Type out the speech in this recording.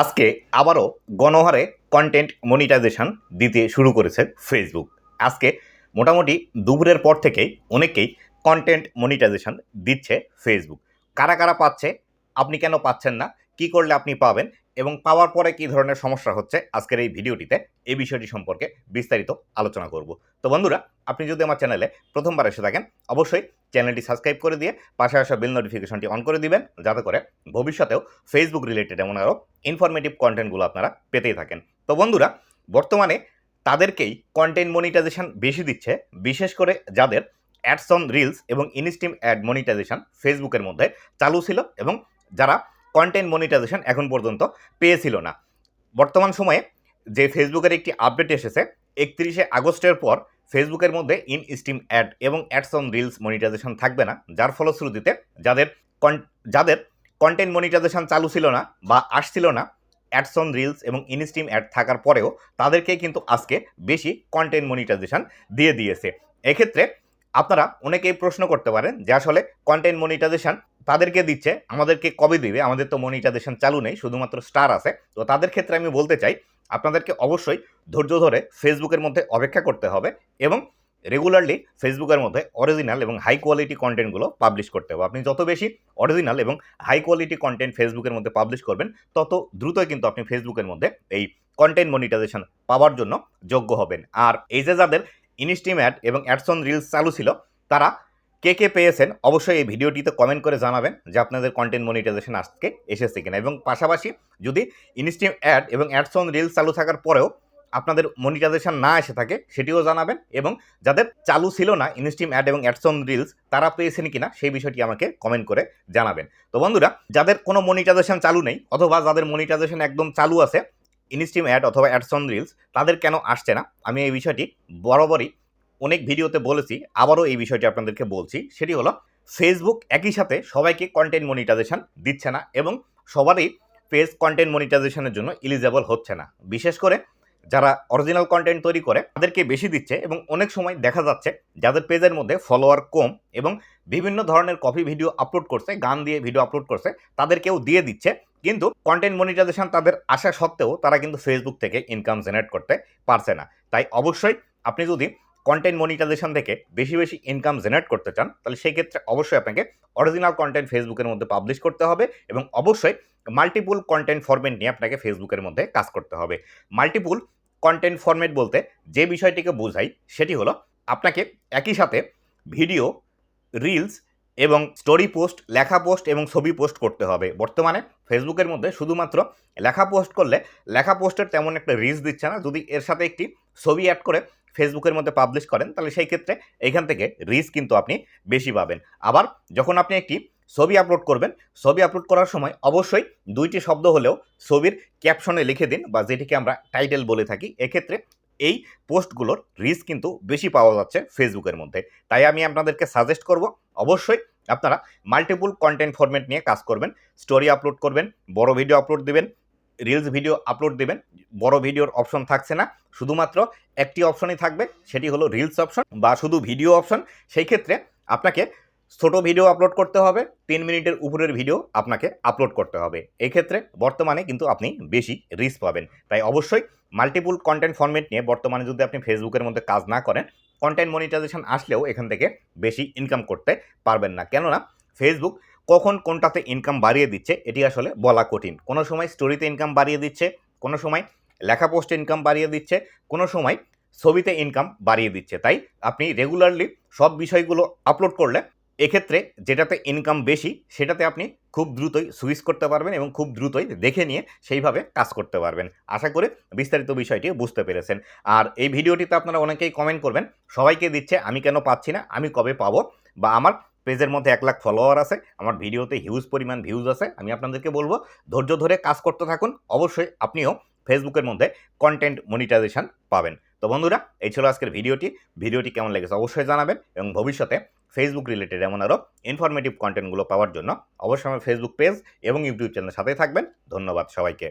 আজকে আবারও গণহারে কন্টেন্ট মনিটাইজেশন দিতে শুরু করেছে ফেসবুক আজকে মোটামুটি দুপুরের পর থেকেই অনেকেই কন্টেন্ট মনিটাইজেশন দিচ্ছে ফেসবুক কারা কারা পাচ্ছে, আপনি কেন পাচ্ছেন না, কি করলে আপনি পাবেন এবং পাওয়ার পরে কি ধরনের সমস্যা হচ্ছে আজকের এই ভিডিওটিতে এই বিষয়টি সম্পর্কে বিস্তারিত আলোচনা করব। তো বন্ধুরা, আপনি যদি আমার চ্যানেলে প্রথমবার এসে থাকেন, অবশ্যই চ্যানেলটি সাবস্ক্রাইব করে দিয়ে পাশে আসা বেল নোটিফিকেশনটি অন করে দিবেন, যাতে করে ভবিষ্যতেও ফেসবুক রিলেটেড এমন আরও ইনফরমেটিভ কন্টেন্টগুলো আপনারা পেতেই থাকেন। তো বন্ধুরা, বর্তমানে তাদেরকেই কন্টেন্ট মনিটাইজেশন বেশি দিচ্ছে, বিশেষ করে যাদের অ্যাডস অন রিলস এবং ইনস্টিম অ্যাড মনিটাইজেশন ফেসবুকের মধ্যে চালু ছিল এবং যারা কন্টেন্ট মনিটাইজেশন এখন পর্যন্ত পেয়েছিল না। বর্তমান সময়ে যে ফেসবুকের একটি আপডেট এসেছে একত্রিশে আগস্টের পর ফেসবুকের মধ্যে ইন স্টিম অ্যাড এবং অ্যাডস অন রিলস মনিটাইজেশন থাকবে না, যার ফলশ্রুতিতে যাদের যাদের কন্টেন্ট মনিটাইজেশন চালু ছিল না বা আসছিল না, অ্যাডস অন রিলস এবং ইনস্টিম অ্যাড থাকার পরেও তাদেরকে কিন্তু আজকে বেশি কন্টেন্ট মনিটাইজেশন দিয়ে দিয়েছে। এক্ষেত্রে আপনারা অনেকেই প্রশ্ন করতে পারেন যে আসলে কন্টেন্ট মনিটাইজেশন তাদেরকে দিচ্ছে, আমাদেরকে কবে দিবে? আমাদের তো মনিটাইজেশন চালু নেই, শুধুমাত্র স্টার আছে। তো তাদের ক্ষেত্রে আমি বলতে চাই, আপনাদেরকে অবশ্যই ধৈর্য ধরে ফেসবুকের মধ্যে অপেক্ষা করতে হবে এবং রেগুলারলি ফেসবুকের মধ্যে অরিজিনাল এবং হাই কোয়ালিটি কন্টেন্টগুলো পাবলিশ করতে হবে। আপনি যত বেশি অরিজিনাল এবং হাই কোয়ালিটি কন্টেন্ট ফেসবুকের মধ্যে পাবলিশ করবেন, তত দ্রুতই কিন্তু আপনি ফেসবুকের মধ্যে এই কন্টেন্ট মনিটাইজেশন পাওয়ার জন্য যোগ্য হবেন। আর এই যে যাদের ইনস্টিম অ্যাড এবং অ্যাডসন রিলস চালু ছিল, তারা কে কে পেয়েছেন অবশ্যই এই ভিডিওটিতে কমেন্ট করে জানাবেন যে আপনাদের কন্টেন্ট মনিটাইজেশন আজকে এসেছে কিনা। এবং পাশাপাশি যদি ইনস্টিম অ্যাড এবং অ্যাডসন রিলস চালু থাকার পরেও আপনাদের মনিটাইজেশন না এসে থাকে, সেটিও জানাবেন এবং যাদের চালু ছিল না ইনস্টিম অ্যাড এবং অ্যাডসন রিলস তারা পেয়েছেন কিনা সেই বিষয়টি আমাকে কমেন্ট করে জানাবেন। তো বন্ধুরা, যাদের কোনো মনিটাইজেশন চালু নেই অথবা যাদের মনিটাইজেশন একদম চালু আছে ইনস্টিম অ্যাড অথবা অ্যাডসন রিলস তাদের কেন আসছে না? আমি এই বিষয়টি বরাবরই অনেক ভিডিওতে বলেছি, আবারও এই বিষয়টি আপনাদেরকে বলছি, সেটি হলো ফেসবুক একই সাথে সবাইকে কন্টেন্ট মনিটাইজেশন দিচ্ছে না এবং সবারই পেজ কন্টেন্ট মনিটাইজেশনের জন্য ইলিজেবল হচ্ছে না। বিশেষ করে যারা অরিজিনাল কন্টেন্ট তৈরি করে, তাদেরকে বেশি দিচ্ছে এবং অনেক সময় দেখা যাচ্ছে যাদের পেজের মধ্যে ফলোয়ার কম এবং বিভিন্ন ধরনের কপি ভিডিও আপলোড করছে, গান দিয়ে ভিডিও আপলোড করছে, তাদেরকেও দিয়ে দিচ্ছে, কিন্তু কন্টেন্ট মনিটাইজেশন তাদের আসা সত্ত্বেও তারা কিন্তু ফেসবুক থেকে ইনকাম জেনারেট করতে পারছে না। তাই অবশ্যই আপনি যদি কন্টেন্ট মনিটাইজেশন থেকে বেশি বেশি ইনকাম জেনারেট করতে চান, তাহলে সেই ক্ষেত্রে অবশ্যই আপনাকে অরিজিনাল কন্টেন্ট ফেসবুকের মধ্যে পাবলিশ করতে হবে এবং অবশ্যই মাল্টিপুল কন্টেন্ট ফরম্যাট নিয়ে আপনাকে ফেসবুকের মধ্যে কাজ করতে হবে। মাল্টিপুল কন্টেন্ট ফরম্যাট বলতে যে বিষয়টিকে বোঝাই, সেটি হলো আপনাকে একই সাথে ভিডিও রিলস এবং স্টোরি পোস্ট লেখা পোস্ট এবং ছবি পোস্ট করতে হবে। বর্তমানে ফেসবুকের মধ্যে শুধুমাত্র লেখা পোস্ট করলে লেখা পোস্টের তেমন একটা রিচ দিচ্ছে না। যদি এর সাথে একটি ছবি অ্যাড করে ফেসবুকের মধ্যে পাবলিশ করেন, তাহলে সেই ক্ষেত্রে এখান থেকে রিচ কিন্তু আপনি বেশি পাবেন। আবার যখন আপনি একটি ছবি আপলোড করবেন, ছবি আপলোড করার সময় অবশ্যই দুইটি শব্দ হলেও ছবির ক্যাপশনে লিখে দিন বা যেটিকে আমরা টাইটেল বলে থাকি, এক্ষেত্রে এই পোস্টগুলোর রিচ কিন্তু বেশি পাওয়া যাচ্ছে ফেসবুকের মধ্যে। তাই আমি আপনাদেরকে সাজেস্ট করব, অবশ্যই আপনারা মাল্টিপুল কন্টেন্ট ফরম্যাট নিয়ে কাজ করবেন স্টোরি আপলোড করবেন, বড় ভিডিও আপলোড দিবেন রিলস ভিডিও আপলোড দেবেন, বড় ভিডিওর অপশন থাকছে না, শুধুমাত্র একটি অপশনই থাকবে, সেটি হলো রিলস অপশন বা শুধু ভিডিও অপশন সেই ক্ষেত্রে আপনাকে ছোটো ভিডিও আপলোড করতে হবে, তিন মিনিটের উপরের ভিডিও আপনাকে আপলোড করতে হবে। এক্ষেত্রে বর্তমানে কিন্তু আপনি বেশি রিস্ক পাবেন। তাই অবশ্যই মাল্টিপুল কন্টেন্ট ফরম্যাট নিয়ে বর্তমানে যদি আপনি ফেসবুকের মধ্যে কাজ না করেন কন্টেন্ট মনিটাইজেশন আসলেও এখান থেকে বেশি ইনকাম করতে পারবেন না। কেননা ফেসবুক কখন কোনটাতে ইনকাম বাড়িয়ে দিচ্ছে, এটি আসলে বলা কঠিন। কোনো সময় স্টোরিতে ইনকাম বাড়িয়ে দিচ্ছে, কোনো সময় লেখা পোস্টে ইনকাম বাড়িয়ে দিচ্ছে, কোনো সময় ছবিতে ইনকাম বাড়িয়ে দিচ্ছে। তাই আপনি রেগুলারলি সব বিষয়গুলো আপলোড করলে এক্ষেত্রে যেটাতে ইনকাম বেশি, সেটাতে আপনি খুব দ্রুতই সুইচ করতে পারবেন এবং খুব দ্রুতই দেখে নিয়ে সেইভাবে কাজ করতে পারবেন। আশা করি বিস্তারিত বিষয়টি বুঝতে পেরেছেন। আর এই ভিডিওটিতে আপনারা অনেকেই কমেন্ট করবেন, সবাইকে দিচ্ছে, আমি কেন পাচ্ছি না, আমি কবে পাবো? বা আমার পেজের মধ্যে এক লাখ ফলোয়ার আছে, আমার ভিডিওতে হিউজ পরিমাণ ভিউজ আছে, আমি আপনাদেরকে বলব ধৈর্য ধরে কাজ করতে থাকুন, অবশ্যই আপনিও ফেসবুকের মধ্যে কন্টেন্ট মনিটাইজেশন পাবেন। তো বন্ধুরা, এই ছিল আজকের ভিডিওটি ভিডিওটি কেমন লেগেছে অবশ্যই জানাবেন এবং ভবিষ্যতে ফেসবুক রিলেটেড এমন আরও ইনফরমেটিভ কন্টেন্টগুলো পাওয়ার জন্য অবশ্যই আমার ফেসবুক পেজ এবং ইউটিউব চ্যানেলের সাথে থাকবেন। ধন্যবাদ সবাইকে।